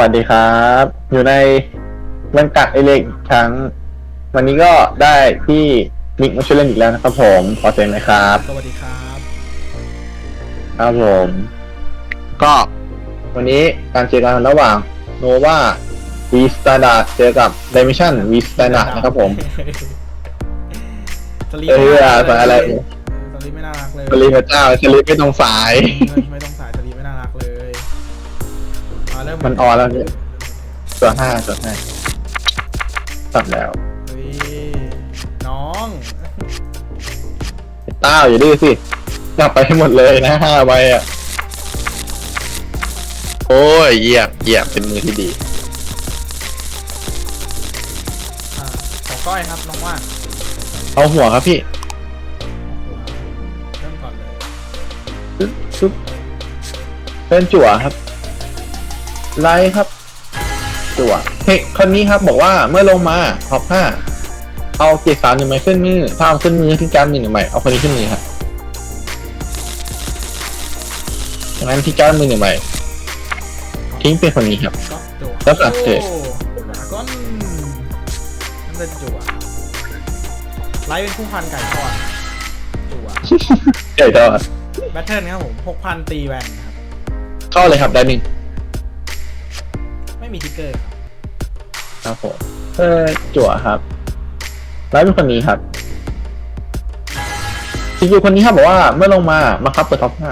วัสดีครับ อยู่ในวันกัดไอเล็กอีกครั้ง วันนี้ก็ได้ที่มิกมาช่วยเล่นอีกแล้วนะครับผมขอเสียงหนะครับ สวัสดีครับ ครับผม ก็วันนี้การเจอกันระหว่างโนวาวีสตาร์ดเจอกับ Dimension วีสตาร์ดนะครับผมสลีปเออม่น่ารักสายอะไรสลีปไม่น่ารักเลยสลิปพระเจ้าสลิปไม่ตรงสายไม่ต้องสายสลี มาเริ่มมันออนแล้วเนี่ยตัวห้าตัวห้าตัดแล้วเฮ้ยน้องเต้าอย่าดื้อสิกลับไปให้หมดเลยนะห้าใบอะ โอ้ยเยี่ยมเยี่ยมเป็นมือที่ดีอ่าขอก้อยครับน้องว่านเอาหัวครับพี่เริ่มก่อนเลยชุบเป็นจั่วครับ ไลท์ครับจั่วเฮ้ยคนนี้ครับบอกว่าเมื่อลงมาท็อปห้าเอาเกียร์สามหนึ่งใบขึ้นมือถ้าเอาขึ้นมือทิ้งการดหนึ่งใบเอาคนนี้ขึ้นมือครับดังนั้นที่การดมือหนึ่งใบทิ้งเป็นคนนี้ครับก็จั่วแล้วสัตว์เตะโอ้ดราก้อนนั่นเป็นจั่วไลฟ์เป็นคู่พันไก่ทอดจั่วเดี๋ยวจะแบทเทิลครับผมหกพันตีแวนครับเข้าเลยครับได้หนึ่ง ไม่มีทิกเกอร์ครับครับผมเออจั่วครับไลท์เป็นคนนี้ครับสกิลคนนี้ครับบอกว่าเมื่อลงมามาครับเปิดท็อปห้า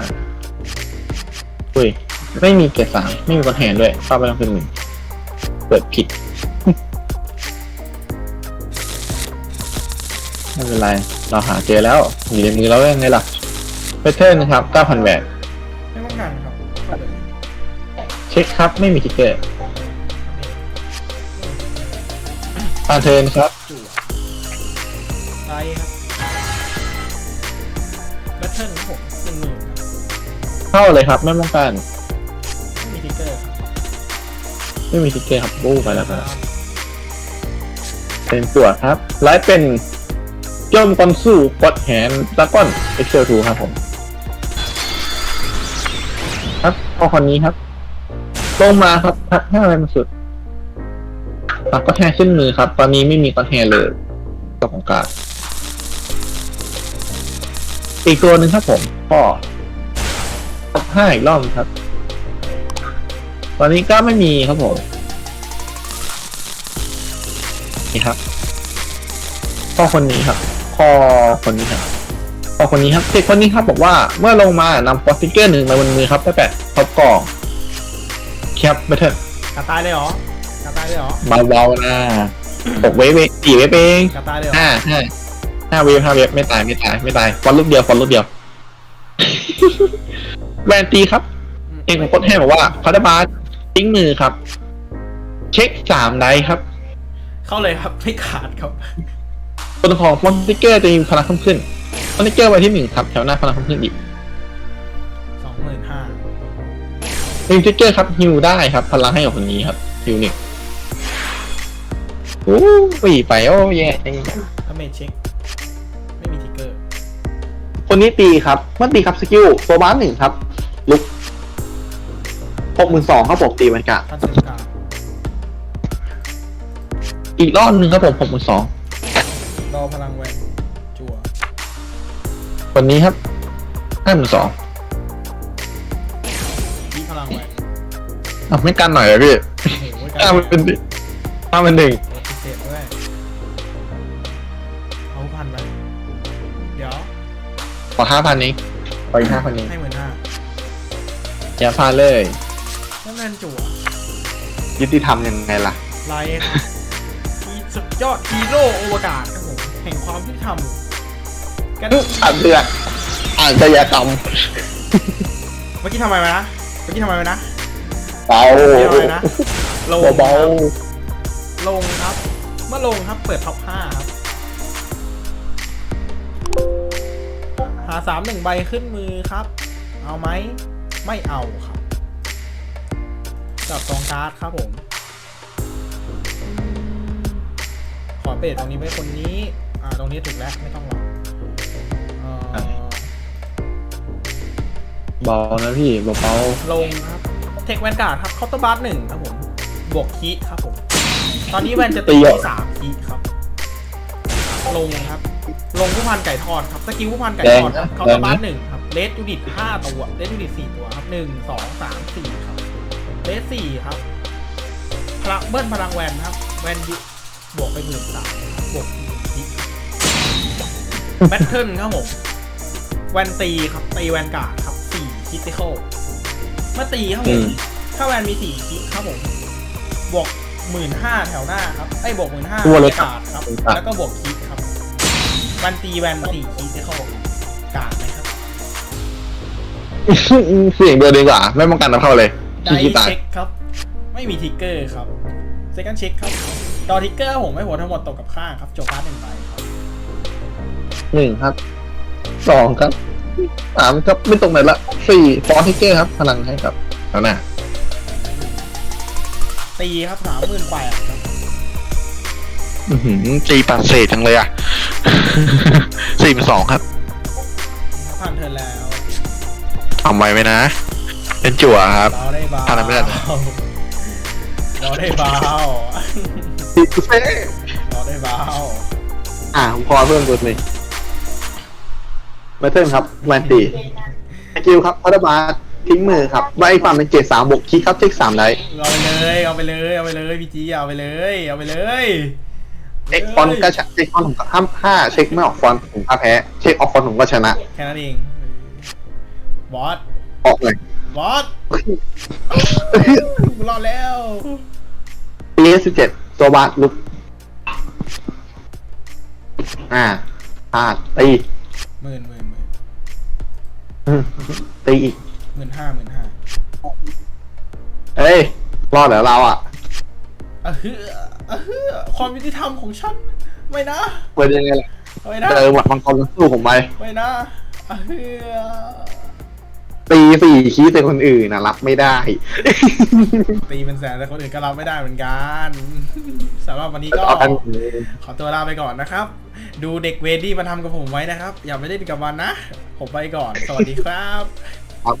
อุ้ยไม่มีเกียร์สามไม่มีคนแหนด้วยเข้าไปต้องเป็นหนึ่งเปิดผิด ไม่เป็นไร เราหาเจอแล้ว อยู่ในมือเรายังไงล่ะเปเทิร์นนะครับ9,000แหวนไม่ป้องกันครับเข้าเลยเช็คครับ ไม่มีทิกเกอร์ ผ่านเทิร์นครับจั่วไลท์ครับแบทเทิลครับผมหนึ่งหมื่นครับเข้าเลยครับ ไม่ป้องกันไม่มีทิกเกอร์ครับไม่มีทิกเกอร์ครับบู้ไปแล้วครับเป็นตัวครับไลฟ์เป็นเจ้ามกอนสู้กดแหนดากอนเอ็กเซลทูครับผม ครับพอคนนี้ครับ ลงมาครับทักห้าอะไรมาสุด ตักก็แทนขึ้นมือครับ ตอนนี้ไม่มีก็แทนเลยตัวของการดอีกตัวหนึ่งครับผมก็ทักห้าอีกรอบครับ ตอนนี้ก็ไม่มีครับผม นี่ครับพ่อคนนี้ครับพ่อคนนี้ครับพ่อคนนี้ครับเด็กคนนี้ครับบอกว่าเมื่อลงมานำฟอสติเกอร์หนึ่งมาบนมือครับไปแปะท็อปกล่องแคปไปเถอะตายเลยเหรอาตายเลยเหรอเบาๆนะหกเวฟเองสี่เวฟเองกาตายเลยเหรอห้าห้าห้าเวฟห้าเวฟไม่ตายไม่ตายไม่ตายฟอนลูกเดียวฟอนลูกเดียว แวนตีครับ เองของโค้ดให้บอกว่าคาร์ดบาร์ทิ้งมือครับ เช็คสามไดครับ เข้าเลยครับไม่ขาดครับตัวของฟอนติกเกอร์จะมีพลังเพิ่มขึ้นฟอนติกเกอร์ไว้ที่หนึ่งครับแถวหน้าพลังเพิ่มขึ้นอีกสองหมื่นห้ามีติกเกอร์ครับฮิวได้ครับ พลังให้กับคนนี้ครับฮิวหนึ่ง โอ้ยไปโอ้ยแย่จังถ้าเมจเช็ค ไม่มีทิกเกอร์ คนนี้ตีครับเมื่อตีครับสกิลตัวบ้านหนึ่งครับ ลุกหกหมื่นสองครับผมตีบรรยากาศท่านสุดกลางอีกรอบหนึ่งครับผมหกหมื่นสองรอพลังแวนจั่วคนนี้ครับห้าหมื่นสองยี่พลังแวนอะไม่กันหน่อยเลยพี่โอ้โหกาห้ารมันเป็นดิห้ามันหนึ่ง ขอห้าพันนี้ขออีกห้าพันนี้ให้หมื่นห้าอย่าพลาดเลยแล้วแวนจั่วยุติธรรมยังไงล่ะไลท์ครับมีสุดยอดฮีโร่อวกาศครับผมแห่งความยุติธรรมกันอ่านเดือดอ่านจยากรรมเมื่อกี้ทำไมมานะเมื่อกี้ทำไมมานะเบาเมื่อกี้ทำไมนะลงเบาลงครับ เมื่อลงครับเปิดท็อปห้าครับาสามหนึ่งใบขึ้นมือครับ เอาไหม ไม่เอาครับ จับสองการ์ดครับผมอืมขอเปรตตรงนี้ไว้คนนี้ อ่า ตรงนี้ถูกแล้วไม่ต้องหรอกเอ่อเบานะพี่เบาลงครับ เทคแวนการ์ดครับเคาน์เตอร์บาร์หนึ่งครับผม บวกคีครับผม ตอนนี้แวนจะตีที่สามคีครับ ลงครับ ลงผู้พันไก่ทอดครับสกิลผู้พันไก่ทอดครับเขาสปาร์หนึ่งครับเลสยูนิตห้าตัวเลสยูนิตสี่ตัวครับหนึ่งสองสามสี่ครับเลสสี่ครับพลังเบิ้ลพลังแวนครับ แวนยุบวกไปหมื่นสามบวกคีแบทเทิลครับผมแวนตีครับตีแวนการ์ดครับสี่คิติคอลเมื่อตีครับผอืมมถ้าแวนมีสี่คิครับผมบวกหมื่นห้าแถวหน้าครับไอ้ยบวกหมื่นห้าตัวเลยการ์ดครับครับ แล้วก็บวกคิครับ วันตีแวนสี่คิที่เขาการ์ดนะครับเสียงเดียวดีกว่า ไม่ป้องกันน้ำเข้าเลยไดขี้ขี้ตายเช็คครับ ไม่มีทิกเกอร์ครับเซคันเช็คครับดอทิกเกอร์ผมให้หัวทั้งหมดตกกับข้างครับโจการ์ดหนึ่งใบครับหนึ่งครับสองครับสามครับไม่ตรงไหนละสี่ฟอนทิกเกอร์ครับ พลังให้ครับแล้วน่ะตีครับสามหมื่นแปดครับอื้อหือตีปัดเศษจังเลยอะ สี่เป็นสองครับผ่านเทิร์นแล้วทำไว้ไหมนะ เป็นจั่วครับ เราได้บาผ่านอะไรไม่ได้นะเราได้บาติดเซ่เราได้บาอ่าผมขอเพิ่มตัวหนึ่งมาเทิร์นครับแวนตีสกิลครับพัตบาร์ทิ้งมือครับใบความเป็นเกรดสามบวกคีย์ครับเช็คสามได เอาไปเลยเอาไปเลยเอาไปเลยพี่จีเอาไปเลยเอาไปเลย เช็คฟอนต์ก็ชนะเช็คฟอนต์ผมก็ห้ามห้าเช็คไม่ออกฟอนต์ผมก็แพ้ เช็คออกฟอนต์ผมก็ชนะ แค่นั้นเองบอส ออกเลยบอสกูรอดแล้ว ปีสิบเจ็ดตัวบาสลุกอ่าพลาดตีหมื่นหมื่นหมื่นอืมตีอีก หมื่นห้าหมื่นห้าเอ้ย รอดแล้วเราอะอะเฮืออะ เฮือความยุติธรรมของฉัน ไม่นะ เปิดยังไงล่ะไม่นะ เจอหมัดมังกรสู้ผมไปไม่นะอะเฮือตีสี่คีย์ใส่คนอื่นนะรับไม่ได้ ตีเป็นแสนแต่คนอื่นก็รับไม่ได้เหมือนกันสำหรับวันนี้ก็ เอากันขอตัวลาไปก่อนนะครับ ดูเด็กเวดี้มาทำกับผมไว้นะครับ อย่าไปเล่นกับมันนะ ผมไปก่อน สวัสดีครับครับ